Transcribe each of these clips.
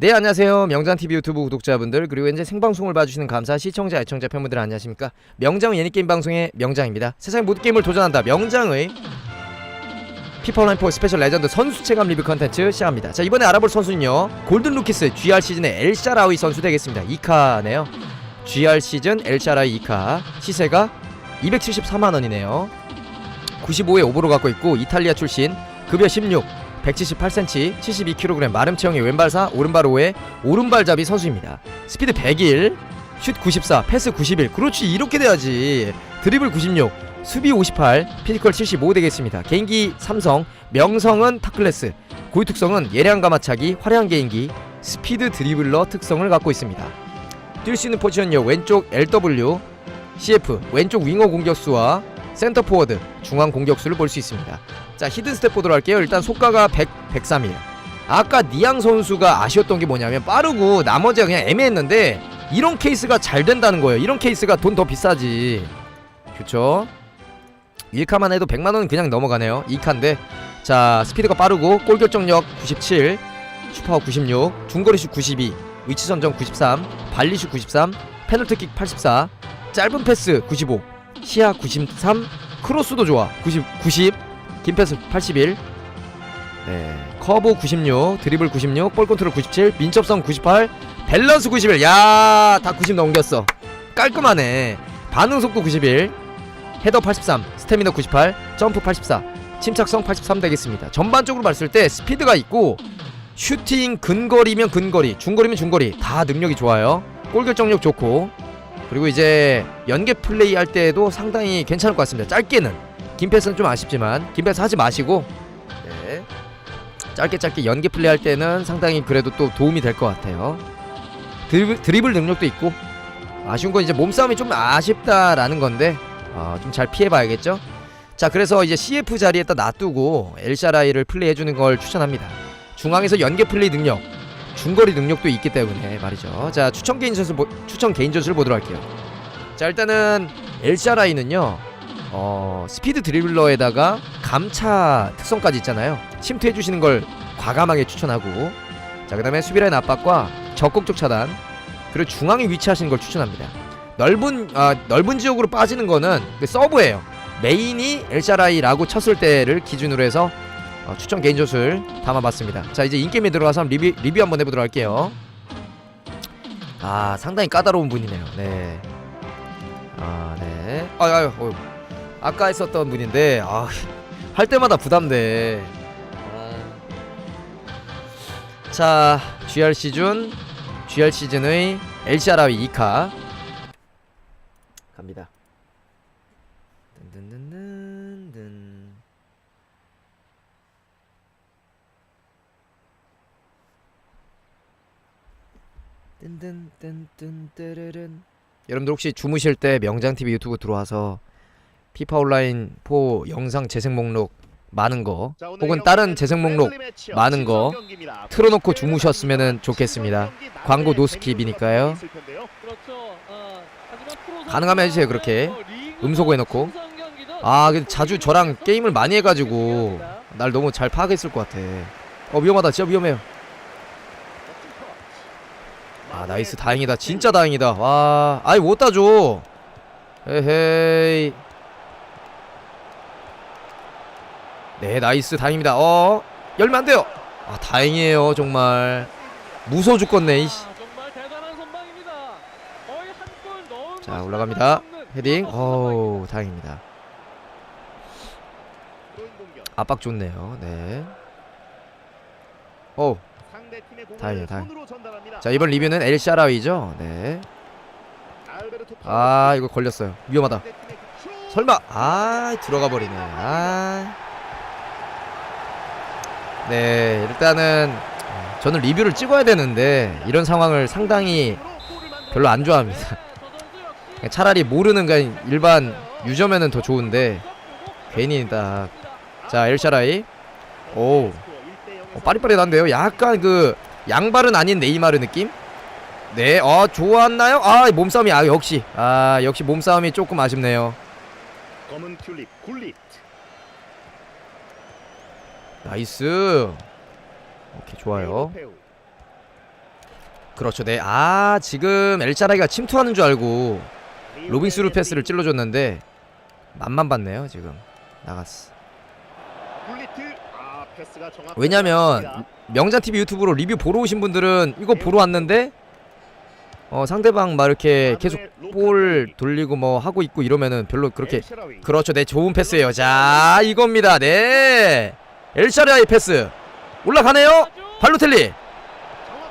네 안녕하세요. 명장TV 유튜브 구독자분들 그리고 현재 생방송을 봐주시는 감사 시청자 애청자 팬분들 안녕하십니까? 명장은 예능게임 방송의 명장입니다. 세상 모든 게임을 도전한다. 명장의 피파 온라인4 스페셜 레전드 선수 체감 리뷰 컨텐츠 시작합니다. 자 이번에 알아볼 선수는요. 골든 루키스 GR 시즌의 엘샤라위 선수 되겠습니다. 2카네요. GR 시즌 엘샤라위 2카. 시세가 274만원이네요. 95에 오버로 갖고 있고 이탈리아 출신 급여 16 178cm, 72kg 마름 체형의 왼발사, 오른발 5에 오른발 잡이 선수입니다. 스피드 101, 슛 94, 패스 91. 그렇지 이렇게 돼야지. 드리블 96, 수비 58, 피지컬 75 되겠습니다. 개인기 삼성, 명성은 탑클래스, 고유 특성은 예량 가마차기, 화려한 개인기, 스피드 드리블러 특성을 갖고 있습니다. 뛸 수 있는 포지션요 왼쪽 LW, CF, 왼쪽 윙어 공격수와 센터 포워드, 중앙 공격수를 볼 수 있습니다. 자 히든 스텝 보도록 할게요. 일단 속가가 100, 103이에요. 아까 니앙 선수가 아쉬웠던 게 뭐냐면 빠르고 나머지가 그냥 애매했는데 이런 케이스가 잘 된다는 거예요. 이런 케이스가 돈 더 비싸지. 그쵸? 1카만 해도 100만원은 그냥 넘어가네요. 2카인데. 자 스피드가 빠르고 골 결정력 97 슈퍼 96 중거리슛 92 위치 선정 93 발리슛 93 페널티킥 84 짧은 패스 95 시야 93 크로스도 좋아 90 90 김패스 81 네, 커브 96 드리블 96 볼 컨트롤 97 민첩성 98 밸런스 91 야, 다 90 넘겼어. 깔끔하네. 반응 속도 91 헤더 83 스태미너 98 점프 84 침착성 83 되겠습니다. 전반적으로 봤을 때 스피드가 있고 슈팅 근거리면 근거리 중거리면 중거리 다 능력이 좋아요. 골 결정력 좋고 그리고 이제 연계 플레이 할 때도 상당히 괜찮을 것 같습니다. 짧게는 김패스는 좀 아쉽지만 김패스 하지 마시고 네. 짧게 짧게 연계 플레이 할 때는 상당히 그래도 또 도움이 될 것 같아요. 드리블, 드리블 능력도 있고 아쉬운 건 이제 몸싸움이 좀 아쉽다라는 건데 어, 좀잘 피해봐야겠죠. 자 그래서 이제 CF 자리에다 놔두고 엘샤라이를 플레이해주는 걸 추천합니다. 중앙에서 연계 플레이 능력, 중거리 능력도 있기 때문에 말이죠. 자 추천 개인 전술 보, 추천 개인 전술 보도록 할게요. 자 일단은 엘샤라이는요. 어, 스피드 드리블러에다가 감차 특성까지 있잖아요. 침투해 주시는 걸 과감하게 추천하고 자, 그다음에 수비라인 압박과 적극적 차단 그리고 중앙에 위치하시는 걸 추천합니다. 넓은 아, 넓은 지역으로 빠지는 거는 그 서브예요. 메인이 엘샤라이라고 쳤을 때를 기준으로 해서 어, 추천 개인 조술 담아봤습니다. 자, 이제 인게임에 들어가서 리뷰 리뷰 한번 해보도록 할게요. 아, 상당히 까다로운 분이네요. 네. 아, 네. 아유, 아유, 어휴. 아까 했었던 분인데 아, 할 때마다 부담돼. 아. 자, GR 시즌 GR 시즌의 엘샤라위 2카 갑니다. 뜬뜬뜬뜬 뜨르른 여러분들 혹시 주무실 때 명장TV 유튜브 들어와서 피파 온라인 4 영상 재생 목록 많은 거 혹은 다른 재생 목록 많은 거 틀어놓고 주무셨으면 좋겠습니다. 광고 노스킵이니까요. 가능하면 해주세요 그렇게 음소거 해놓고 아 근데 자주 저랑 게임을 많이 해가지고 날 너무 잘 파악했을 것 같아. 어 위험하다 진짜 위험해요. 아 나이스. 다행이다. 진짜 다행이다. 와 아이 못 따줘. 에헤이. 네 나이스. 다행입니다. 어 열면 안 돼요. 아 다행이에요 정말. 무서워 죽겠네 이씨. 자 올라갑니다. 헤딩. 어우 다행입니다. 압박 좋네요. 네. 어우 다행이에요, 다행. 자 이번 리뷰는 엘샤라위죠 네 아 이거 걸렸어요 위험하다 설마 아 들어가 버리네 아 네, 일단은 저는 리뷰를 찍어야 되는데 이런 상황을 상당히 별로 안 좋아합니다. 차라리 모르는 그냥 일반 유저면은 더 좋은데 괜히 딱. 자, 엘샤라이. 오. 어, 빠릿빠릿한데요. 약간 그 양발은 아닌 네이마르 느낌? 네, 어 좋았나요? 아 몸싸움이 아 역시 아 역시 몸싸움이 조금 아쉽네요. 검은 튤립 굴릿 나이스. 오케이 좋아요. 그렇죠. 네. 아 지금 엘샤라이가 침투하는 줄 알고 로빙 스루 패스를 찔러줬는데 맛만 봤네요 지금 나갔어. 아. 왜냐면 명장 TV 유튜브로 리뷰 보러 오신 분들은 이거 보러 왔는데 어 상대방 막 이렇게 계속 볼 돌리고 뭐 하고 있고 이러면은 별로 그렇게 그렇죠. 네 좋은 패스예요. 자 이겁니다. 네 엘샤라이 패스 올라가네요. 발로텔리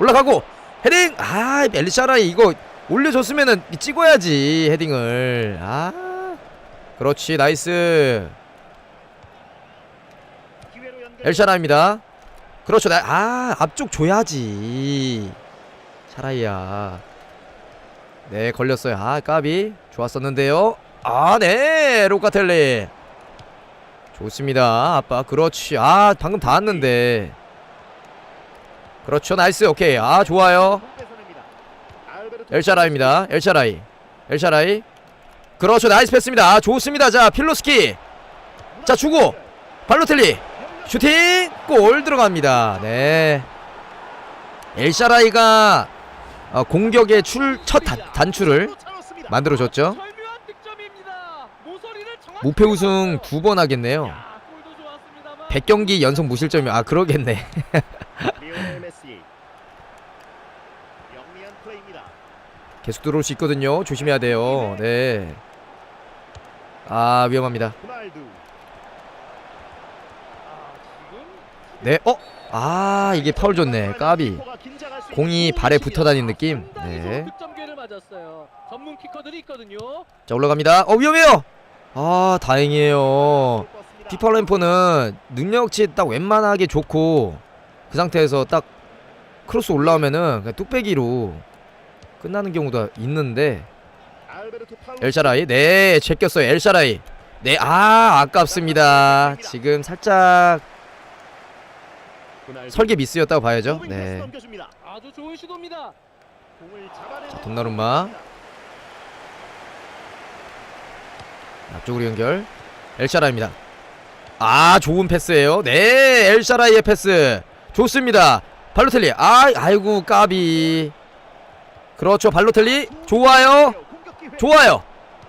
올라가고 헤딩 아 엘샤라이 이거 올려줬으면은 찍어야지 헤딩을 아 그렇지 나이스 엘샤라입니다 그렇죠 나, 아 앞쪽 줘야지 차라이야 네 걸렸어요 아 까비 좋았었는데요 아 네 로카텔리 좋습니다 아빠 그렇지 아 방금 닿았는데 그렇죠 나이스 오케이 아 좋아요 엘샤라입니다. 엘샤라이. 엘샤라이. 그렇죠. 나이스 패스입니다. 아, 좋습니다. 자, 필로스키. 자, 주고. 발로텔리. 슈팅! 골 들어갑니다. 네. 엘샤라이가 어, 공격의 출, 첫 단, 단추를 만들어줬죠. 무패 우승 두 번 하겠네요. 야, 골도 좋았습니다만 100경기 연속 무실점이 아 그러겠네. 계속 들어올 수 있거든요. 조심해야 돼요. 네. 아, 위험합니다. 호날두. 아, 지금 네. 어? 아, 이게 파울 줬네. 까비. 공이 발에 붙어 다니는 느낌. 네. 자 올라갑니다. 어 위험해요. 아 다행이에요. 피파램포는 능력치 딱 웬만하게 좋고 그 상태에서 딱 크로스 올라오면은 그냥 뚝배기로 끝나는 경우도 있는데 엘샤라이 네 제꼈어요 엘샤라이 네 아 아깝습니다 지금 살짝 설계 미스였다고 봐야죠. 네. 아주 좋은 시도입니다. 자, 돈나룸마. 앞쪽으로 연결. 엘샤라입니다. 아 좋은 패스예요. 네 엘샤라이의 패스. 좋습니다. 발로텔리. 아 아이고 까비. 그렇죠. 발로텔리. 좋아요. 좋아요.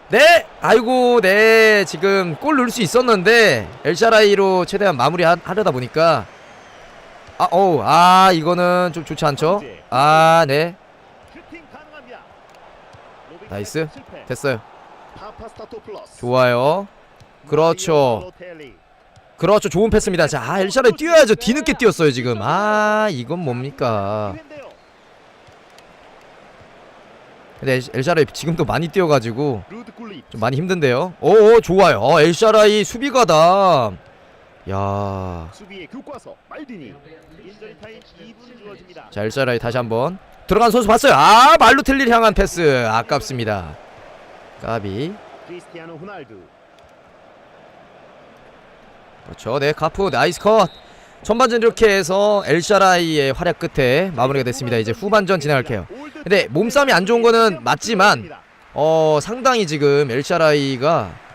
네 아이고 네. 지금 골 넣을 수 있었는데 엘샤라이로 최대한 마무리 하, 하려다 보니까 아 어우 아 이거는 좀 좋지 않죠? 아 네. 나이스. 됐어요. 좋아요. 그렇죠. 그렇죠. 좋은 패스입니다. 자 아, 엘샤라이 뛰어야죠. 뒤늦게 뛰었어요 지금. 아 이건 뭡니까? 근데 엘- 엘샤라이 지금도 많이 뛰어가지고. 좀 많이 힘든데요. 오 좋아요. 어, 엘샤라이 수비가다 야. 수비의 교과서 말디니. 인저리 타임 2분 주어집니다. 자 엘샤라이 다시 한번. 들어간 선수 봤어요. 아 말루텔리를 향한 패스. 아깝습니다. 까비. 크리스티아노 호날두. 그렇죠. 네 카프 나이스 컷. 전반전 이렇게 해서 엘샤라이의 활약 끝에 마무리가 됐습니다. 이제 후반전 진행할게요. 근데 몸싸움이 안 좋은 거는 맞지만 어 상당히 지금 엘샤라이가.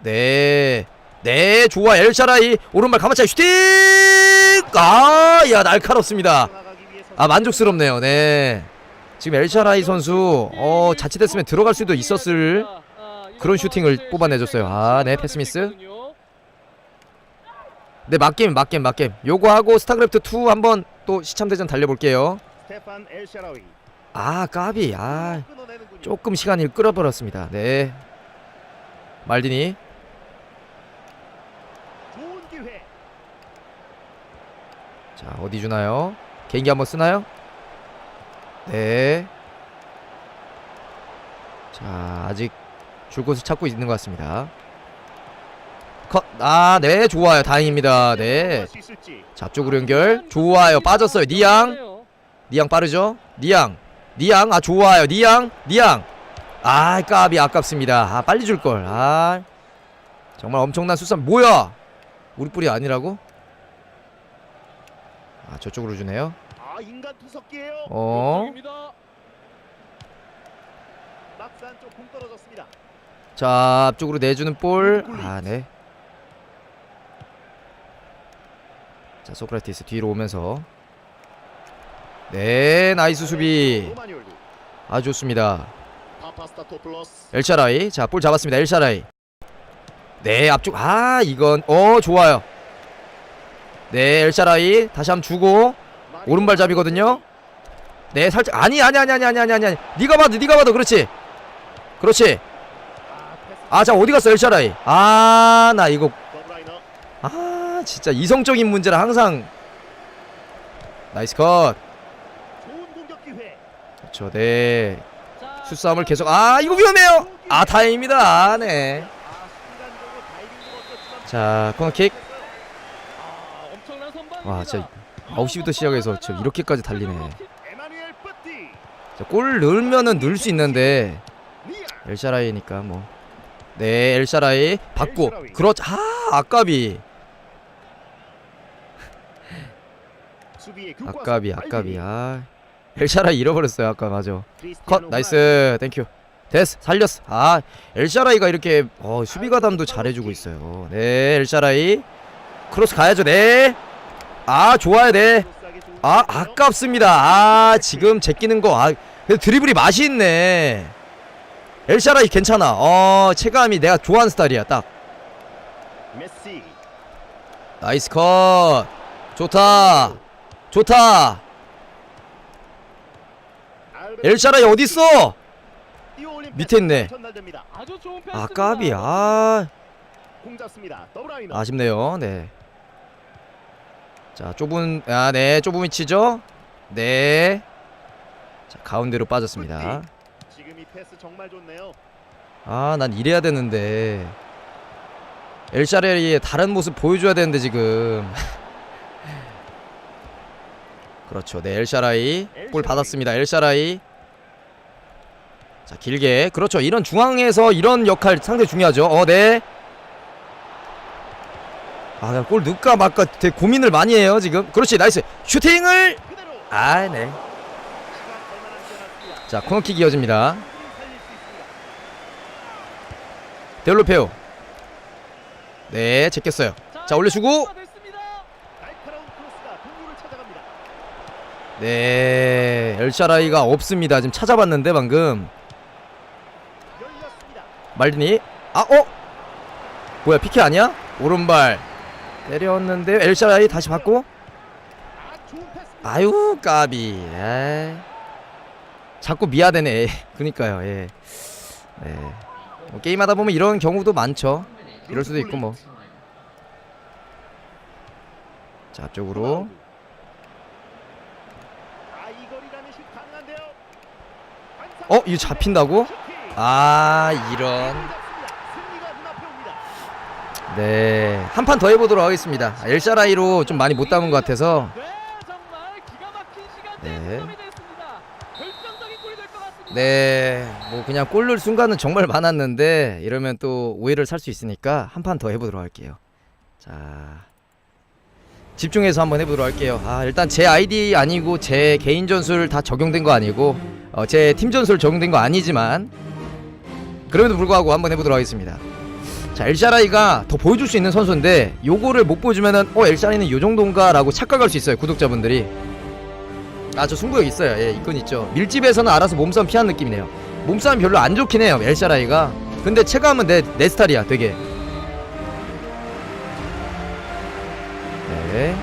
네. 네, 좋아. 엘샤라이 오른발 가마차기 슈팅! 아, 야 날카롭습니다. 아, 만족스럽네요. 네. 지금 엘샤라이 선수 어, 자칫했으면 들어갈 수도 있었을 아, 그런 슈팅을 상황에서 뽑아내 줬어요. 아, 네, 패스미스. 네, 맞겜, 맞겜, 맞겜. 요거 하고 스타크래프트 2 한번 또 시참대전 달려볼게요. 아, 까비. 아. 조금 시간이 끌어버렸습니다. 네. 말디니. 좋은 기회. 자, 어디 주나요? 개인기 한번 쓰나요? 네. 자, 아직 줄 곳을 찾고 있는 것 같습니다. 컷. 아, 네, 좋아요. 다행입니다. 네. 앞쪽으로 연결. 좋아요. 빠졌어요. 니양. 니양 빠르죠? 니양. 니양. 아, 좋아요. 니양. 니양. 아, 까비 아깝습니다. 아, 빨리 줄 걸. 아. 정말 엄청난 수산. 뭐야? 우리 뿔이 아니라고? 아, 저쪽으로 주네요. 아 인간 투석기예요. 어. 역적입니다. 막스 안쪽 공 떨어졌습니다. 자 앞쪽으로 내주는 볼. 아 네. 자 소크라티스 뒤로 오면서 네 나이스 수비 아주 좋습니다 엘샤라이. 자 볼 잡았습니다. 엘샤라이. 네 앞쪽. 아 이건 어 좋아요. 네 엘샤라이. 다시 한번 주고. 오른발 잡이거든요. 네 살짝. 아니 아니 아니 아니 아니 아니 아니. 네가 봐도 네가 봐도 그렇지. 그렇지. 아 자 어디 갔어 엘샤라이? 아 나 이거. 아 진짜 이성적인 문제라 항상. 나이스 컷. 그렇죠. 네. 자, 수싸움을 계속 아 이거 위험해요 아 다행입니다 네자 아 없었지만 코너킥. 와 진짜 9시부터 시작해서 저 이렇게까지 달리네 자, 골 넣으면은 넣을 수 있는데 엘샤라이니까 뭐. 네, 엘샤라이 받고. 그렇 아, 아까비. 아까비. 아까비. 아. 엘샤라이 잃어버렸어요. 아까 맞아. 컷. 나이스. 땡큐. 됐어. 살렸어. 아, 엘샤라이가 이렇게 어, 수비 가담도 잘해 주고 있어요. 네, 엘샤라이. 크로스 가야죠. 네. 아, 좋아요. 네. 아. 아깝습니다. 아, 지금 제끼는 거. 아, 그래도 드리블이 맛이 있네. 엘샤라이 괜찮아. 어, 체감이 내가 좋아하는 스타일이야. 딱. 나이스 컷 좋다 좋다 엘샤라이 어딨어? 밑에 있네. 아 까비. 아. 아쉽네요. 네 자 좁은 아네. 좁은 위치죠? 네 자 가운데로 빠졌습니다. 아 난 이래야 되는데. 엘샤라이의 다른 모습 보여줘야 되는데 지금. 그렇죠. 네 엘샤라이. 볼 받았습니다. 엘샤라이 자 길게. 그렇죠. 이런 중앙에서 이런 역할 상당히 중요하죠. 어 네. 아 골 넣을까 말까 되게 고민을 많이 해요 지금. 그렇지 나이스. 슈팅을. 얼마나 지났습니다. 자 코너킥 이어집니다. 데올로페오. 네 제꼈어요. 자, 올려주고. 네 엘샤라이가 없습니다. 지금 찾아봤는데 방금. 말디니 아 어? 뭐야 피케 아니야? 오른발 때렸는데 엘샤라이 다시 받고 아. 아유 까비 에이. 자꾸 미아되네 그니까요 예. 네. 뭐 게임하다 보면 이런 경우도 많죠 이럴 수도 있고 뭐. 자 앞쪽으로 아이 거리라는 슛 강한데요. 어 이거 잡힌다고? 아 이런. 네 한 판 더 해보도록 하겠습니다 아, 엘샤라이로 좀 많이 못 담은 것 같아서 네, 네. 뭐 그냥 골 넣을 순간은 정말 많았는데 이러면 또 오해를 살 수 있으니까 한 판 더 해보도록 할게요. 자, 집중해서 한번 해보도록 할게요. 아, 일단 제 아이디 아니고 제 개인 전술 다 적용된 거 아니고 어, 제 팀 전술 적용된 거 아니지만 그럼에도 불구하고 한번 해보도록 하겠습니다. 자, 엘샤라이가 더 보여줄 수 있는 선수인데 요거를 못 보여주면은 어 엘샤라이는 요 정도인가 라고 착각할 수 있어요 구독자분들이. 아 저 승부욕 있어요. 예 이건 있죠. 밀집에서는 알아서 몸싸움 피한 느낌이네요. 몸싸움 별로 안 좋긴 해요 엘샤라이가. 근데 체감은 내, 내 스타일이야 되게. 네.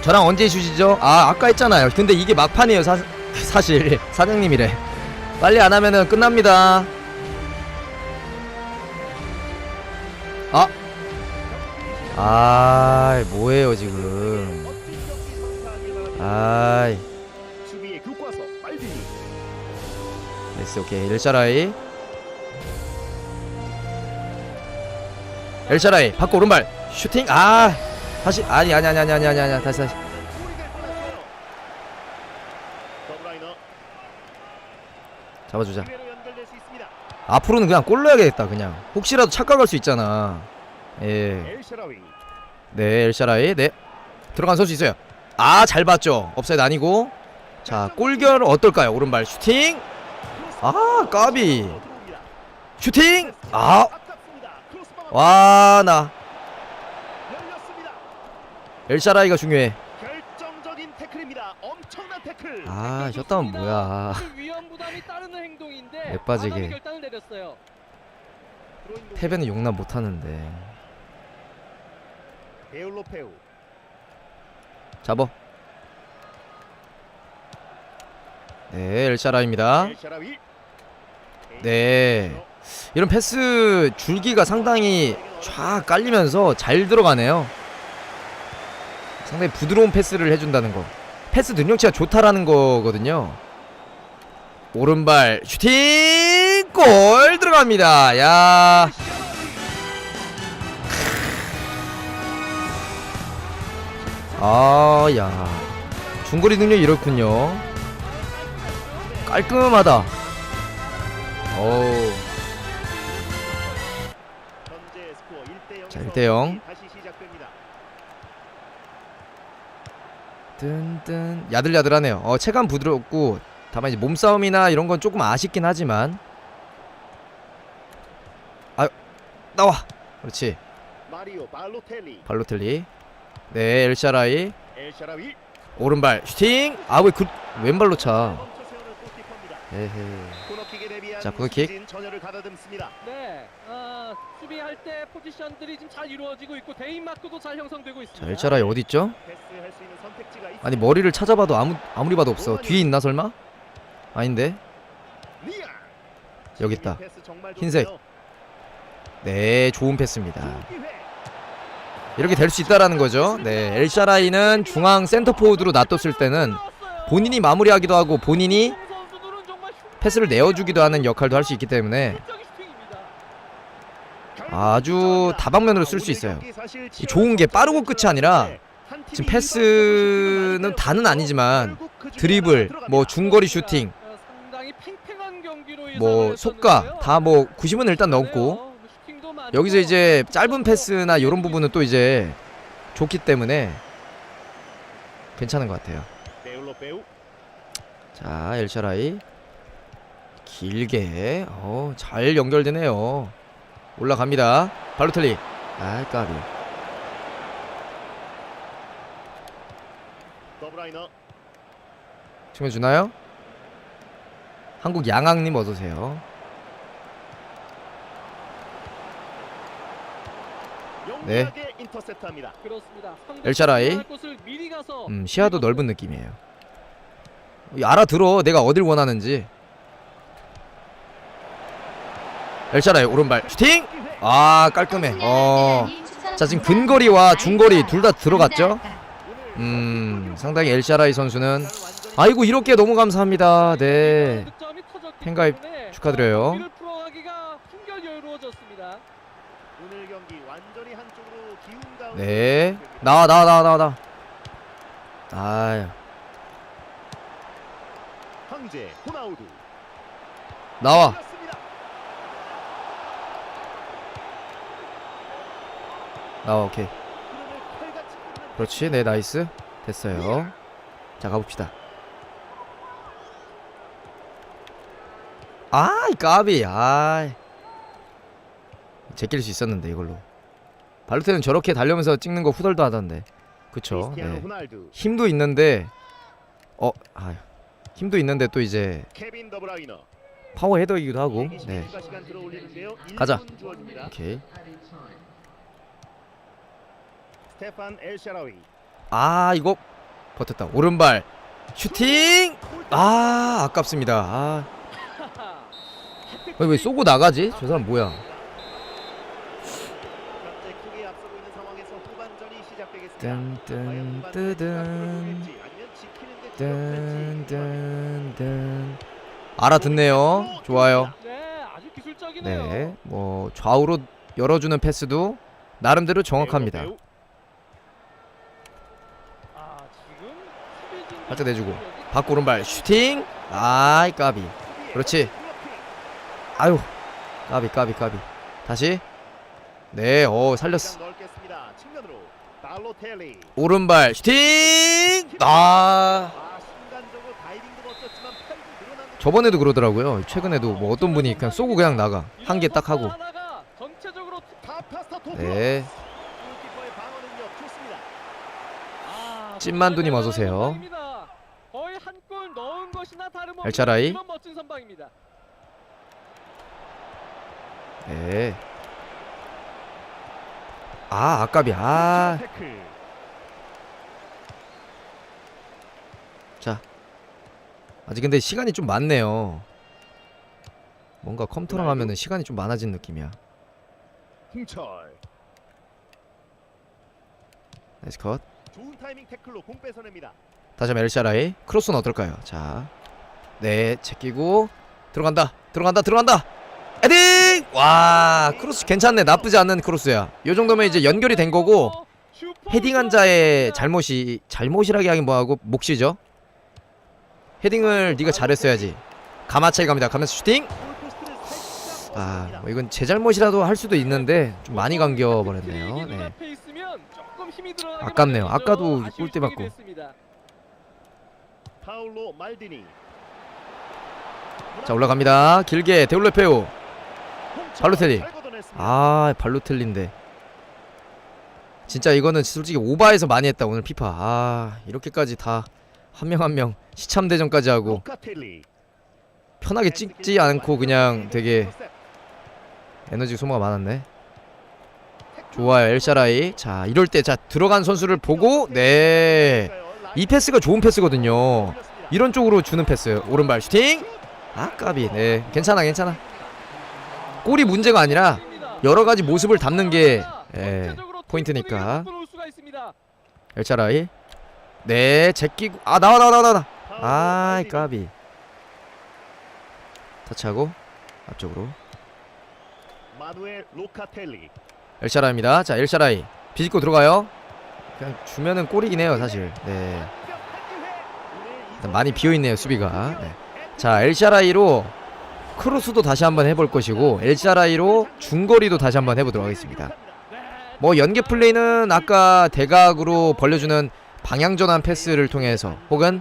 저랑 언제 슛이죠? 아 아까 했잖아요. 근데 이게 막판이에요 사, 사실 사장님이래 빨리 안 하면은 끝납니다 아 아, 뭐예요 지금? 아이, 됐어, 오케이. 엘샤라이. 엘샤라이, 받고 오른발 슈팅. 아, 다시 아니 아니 아니 아니 아니 아니 다시 다시. 골이 될 뻔했어요. 더블라이너 잡아주자. 앞으로는 그냥 골 넣어야겠다 그냥. 혹시라도 착각할 수 있잖아. 예, 엘샤라위 네 엘샤라이, 네 들어간 선수 있어요. 아, 잘 봤죠. 업사이드 아니고. 자, 골결 어떨까요? 오른발 슈팅. 아, 까비. 슈팅. 아, 아깝습니다. 크로스바가 와, 나. 열렸습니다. 엘샤라이가 중요해. 아 셧다운 뭐야 그 위험 부담이 따르는 행동인데 애 빠지게. 과감히 결단을 내렸어요. 드로잉 패배는 용납 못하는데 베울로페우. 잡어 네 엘샤라입니다 엘샤라위. 네 이런 패스 줄기가 상당히 쫙 깔리면서 잘 들어가네요 상당히 부드러운 패스를 해준다는 거 패스 능력치가 좋다라는 거거든요 오른발 슈팅 골 들어갑니다 야 아, 야. 중거리 능력이 이렇군요. 깔끔하다. 스코어 1대 0. 자, 1대 0. 다시 시작됩니다. 뜬뜬 야들야들하네요. 어 체감 부드럽고 다만 이제 몸싸움이나 이런 건 조금 아쉽긴 하지만 아 나와 그렇지 마리오 발로텔리. 발로텔리 네 엘샤라이. 오른발 슈팅 아왜 그 왼발로 차. 에헤 자, 코너킥. 수비진 전열을 가다듬습니다. 네, 아, 수비할 때 포지션들이 지금 잘 이루어지고 있고 대인 마크도 잘 형성되고 있습니다. 자 엘샤라이 어디 있죠? 아니 머리를 찾아봐도 아무 아무리 봐도 없어 뒤에 있나 설마? 아닌데. 여기 있다. 흰색. 네 좋은 패스입니다. 이렇게 될 수 있다라는 거죠. 네 엘샤라이는 중앙 센터 포워드로 놔뒀을 때는 본인이 마무리하기도 하고 본인이 패스를 내어주기도 하는 역할도 할 수 있기 때문에 아주 다방면으로 쓸 수 있어요. 이 좋은 게 빠르고 끝이 아니라 지금 패스는 다는 아니지만 드리블, 뭐 중거리 슈팅, 뭐 속가 다 뭐 90은 일단 넘고 여기서 이제 짧은 패스나 이런 부분은 또 이제 좋기 때문에 괜찮은 것 같아요. 자 엘샤라이 길게 어, 잘 연결되네요. 올라갑니다. 발로텔리. 아 까비. 지금 주나요? 한국 양학님 어서 오세요. 네. 엘샤라이. 음, 시야도 넓은 느낌이에요. 이 알아들어 내가 어딜 원하는지. 엘샤라이 오른발 슈팅. 아 깔끔해. 어. 자 지금 근거리와 중거리 둘 다 들어갔죠? 음 상당히 엘샤라이 선수는 아이고 이렇게 너무 감사합니다. 네. 팬가입 때문에 축하드려요. 경기를 풀어가기가 한결 여유로워졌습니다. 오늘 경기 완전히 한쪽으로 기운 가운데 네. 나와 나와 나와 나와 나와. 아유 황제 호나우두. 나와. 나와 오케이. 그렇지 네 나이스 됐어요. 자 가봅시다. 아이 까비. 아이. 제낄 수 있었는데 이걸로. 발로테는 저렇게 달려면서 찍는 거 후덜도 하던데. 그쵸? 네. 힘도 있는데 어 아유 힘도 있는데 또 이제. 파워 헤더이기도 하고. 네. 가자. 1분 주어집니다. 오케이. 아 이거 버텼다. 오른발 슈팅! 아 아깝습니다. 아 왜, 왜 쏘고 나가지? 저 사람 뭐야. 뜬뜬 뜨든. 뜬뜬뜬. 알아듣네요. 좋아요. 네, 아주 기술적이네요. 네뭐 좌우로 열어주는 패스도 나름대로 정확합니다. 아, 살짝 내주고. 바꾸 오른발 슈팅. 아이 까비. 그렇지. 아유 까비 까비 까비 다시 네어 살렸어. 오른발 슈팅 아아 저번에도 그러더라고요 최근에도 뭐 어떤 분이 그냥 쏘고 그냥 나가 한 개 딱 하고. 네 좋습니다. 찐만두님 어서 오세요. 선방입니다. 거의 한골 넣은 것이나 다름없는 엘차라이. 네. 아 아깝이 아 태클. 아직 근데 시간이 좀 많네요. 뭔가 컴퓨터랑 하면은 시간이 좀 많아진 느낌이야. 홍철. 나이스 컷. 좋은 타이밍 태클로 공 뺏어냅니다. 다시 한번 엘샤라이 크로스는 어떨까요? 자, 네 제끼고 들어간다, 들어간다, 들어간다. 헤딩! 와 크로스 괜찮네, 나쁘지 않는 크로스야. 요 정도면 이제 연결이 된 거고 헤딩한 골 자의. 잘못이 잘못이라기 하긴 뭐하고 몫이죠. 헤딩을 네가 잘했어야지. 가마차이 갑니다. 가면서 슈팅. 아. 뭐 이건 제 잘못이라도 할 수도 있는데 좀 많이 감겨 버렸네요. 트랙이 네. 들어가게 아깝네요. 아까도 골대 맞고. 자 올라갑니다. 길게 데올레페오. 발로텔리. 아 발로텔린데. 진짜 이거는 솔직히 오바해서 많이 했다 오늘 피파. 아 이렇게까지 다한명 한 명 시참 대전까지 하고. 편하게 찍지 않고 그냥 되게 에너지 소모가 많았네. 좋아요 엘샤라이. 자 이럴 때 자 들어간 선수를 보고 네. 이 패스가 좋은 패스거든요. 이런 쪽으로 주는 패스. 오른발 슈팅. 아 까비. 네 괜찮아 괜찮아. 골이 문제가 아니라 여러 가지 모습을 담는 게 예, 포인트니까. 엘차라이. 네 제끼고 아 나와 나와 나와 나와. 아 까비. 터치하고 앞쪽으로. 엘샤라입니다. 자 엘샤라이 비집고 들어가요. 그냥 주면은 골이긴 해요 사실. 네. 일단 많이 비어 있네요 수비가. 네. 자 엘샤라이로 크로스도 다시 한번 해볼 것이고 엘샤라이로 중거리도 다시 한번 해보도록 하겠습니다. 뭐 연계 플레이는 아까 대각으로 벌려주는 방향 전환 패스를 통해서 혹은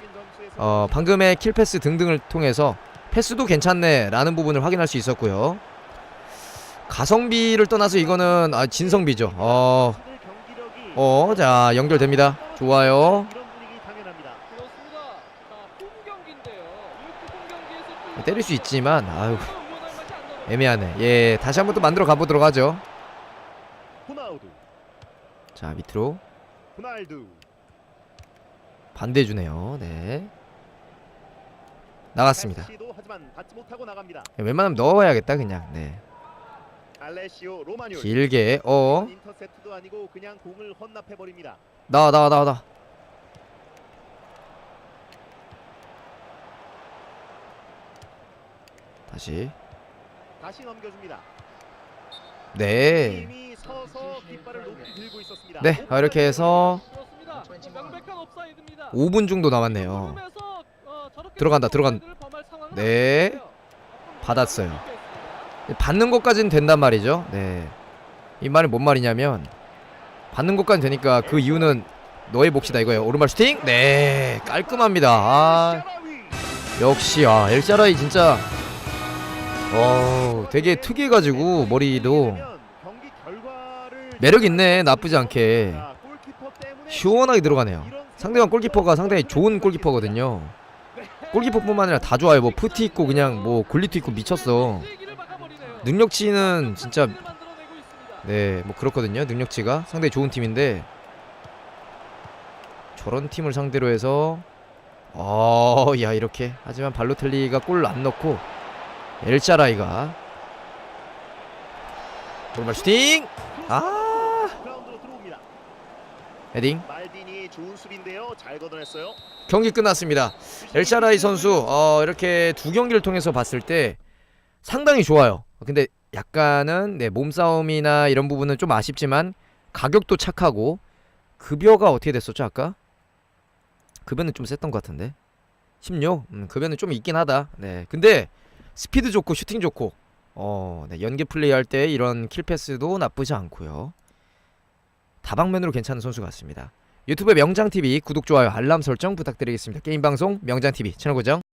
어 방금의 킬 패스 등등을 통해서 패스도 괜찮네라는 부분을 확인할 수 있었고요. 가성비를 떠나서 이거는 아 진성비죠. 어, 어, 자 연결됩니다. 좋아요. 이런 분위기 당연합니다. 그렇습니다. 자, 홈 경기인데요. 이렇게 홈 경기에서 또 때릴 수 있지만 아유. 애매하네. 예, 다시 한번 또 만들어 가보도록 하죠. 자 밑으로 호날두. 반대해 주네요. 네. 나갔습니다. 나갑니다. 웬만하면 넣어야겠다 그냥. 네. 길게 어. 나와 나와 나와 나와. 다시. 다시 넘겨줍니다. 네. 네, 아, 이렇게 해서 그렇습니다. 명백한 옵사이드입니다. 5분 정도 남았네요. 어, 들어간다, 들어간- 범할 상황은 네. 받았어요. 받는 것까지는 된단 말이죠. 네. 이 말은 뭔 말이냐면 받는 것까지 되니까 그 이유는 너의 몫이다 이거예요. 오른발 슈팅. 네. 깔끔합니다. 아. 역시 아, 엘샤라이 진짜 어, 되게 특이해 가지고 머리도 경기 결과를 매력 있네. 나쁘지 않게. 시원하게 들어가네요. 상대방 골키퍼가 상당히 좋은 골키퍼거든요. 골키퍼뿐만 아니라 다 좋아요. 뭐 푸티 있고 그냥 뭐 굴리트 있고 미쳤어. 능력치는 진짜. 네, 뭐 그렇거든요. 능력치가 상당히 좋은 팀인데 저런 팀을 상대로 해서 어, 야 이렇게 하지만 발로텔리가 골 안 넣고 엘샤라이가 오른발 슈팅 아. 헤딩. 경기 끝났습니다. 엘샤라이 선수 어, 이렇게 두 경기를 통해서 봤을 때 상당히 좋아요. 근데 약간은 네, 몸싸움이나 이런 부분은 좀 아쉽지만 가격도 착하고 급여가 어떻게 됐었죠 아까? 급여는 좀 셌던 것 같은데 16? 음, 급여는 좀 있긴 하다. 네, 근데 스피드 좋고 슈팅 좋고 어, 네, 연계 플레이 할 때 이런 킬 패스도 나쁘지 않고요. 다방면으로 괜찮은 선수 같습니다. 유튜브 명장TV 구독, 좋아요, 알람 설정 부탁드리겠습니다. 게임 방송 명장TV 채널 고정